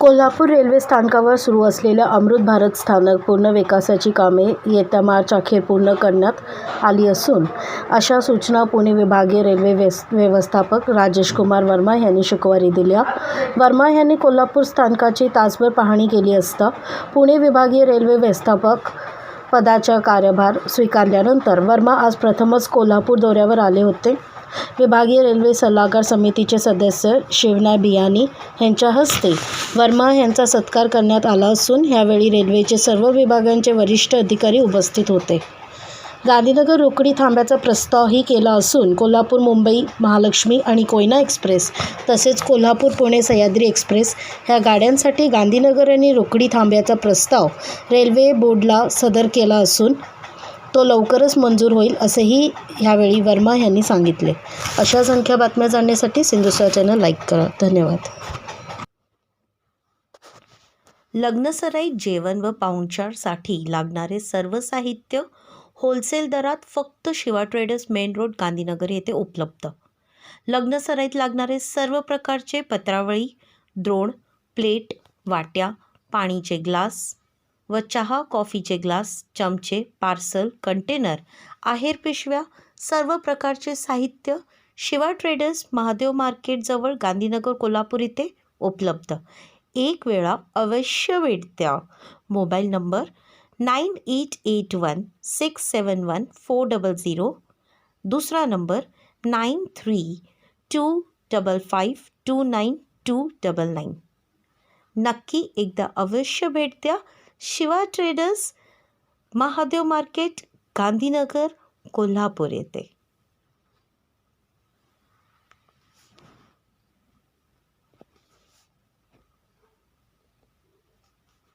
Kolhapur railway स्थानकावर सुरू असलेल्या अमृत भारत स्थानक पुनर्विकासाची कामे येत्या मार्च अखेर पूर्ण करण्यात आली असून अशा सूचना पुणे विभागीय रेल्वे व्यस व्यवस्थापक राजेश कुमार वर्मा यांनी शुक्रवारी दिल्या. वर्मा यांनी कोल्हापूर स्थानकाची तासभर पाहणी केली असता पुणे विभागीय रेल्वे व्यवस्थापक पदाचा कार्यभार स्वीकारल्यानंतर वर्मा आज प्रथमच कोल्हापूर दौऱ्यावर आले होते. विभागीय रेल्वे सल्लागार समितीचे सदस्य शिवनाय बियानी यांच्या हस्ते वर्मा यांचा सत्कार करण्यात आला असून यावेळी रेल्वेचे सर्व विभागांचे वरिष्ठ अधिकारी उपस्थित होते. गांधीनगर रोकडी थांब्याचा प्रस्तावही केला असून कोल्हापूर मुंबई महालक्ष्मी आणि कोयना एक्सप्रेस तसेच कोल्हापूर पुणे सह्याद्री एक्सप्रेस ह्या गाड्यांसाठी गांधीनगर आणि रोकडी थांब्याचा प्रस्ताव रेल्वे बोर्डला सदर केला असून तो लवकरच मंजूर होईल असेही यावेळी वर्मा यांनी सांगितले. अशा संख्या बातम्या जाणण्यासाठी सिंधुस्वा चॅनल लाईक करा. धन्यवाद. लग्नसराईत जेवण व पाहुणचारसाठी लागणारे सर्व साहित्य होलसेल दरात फक्त Shiva traders main road Gandhinagar येथे उपलब्ध. लग्नसराईत लागणारे सर्व प्रकारचे पत्रावळी द्रोण प्लेट वाट्या पाणीचे ग्लास व चहा कॉफीचे ग्लास चमचे पार्सल कंटेनर आहेर पिशव्या सर्व प्रकारचे साहित्य शिवा ट्रेडर्स महादेव मार्केटजवळ गांधीनगर कोल्हापूर इथे उपलब्ध. एक वेळा अवश्य भेट द्या. Mobile number nine eight eight one six seven one four double zero. दुसरा number nine three two double five two nine two double nine. नक्की एकदा अवश्य भेट द्या. शिवा ट्रेडर्स महादेव मार्केट गांधीनगर कोल्हापूर येथे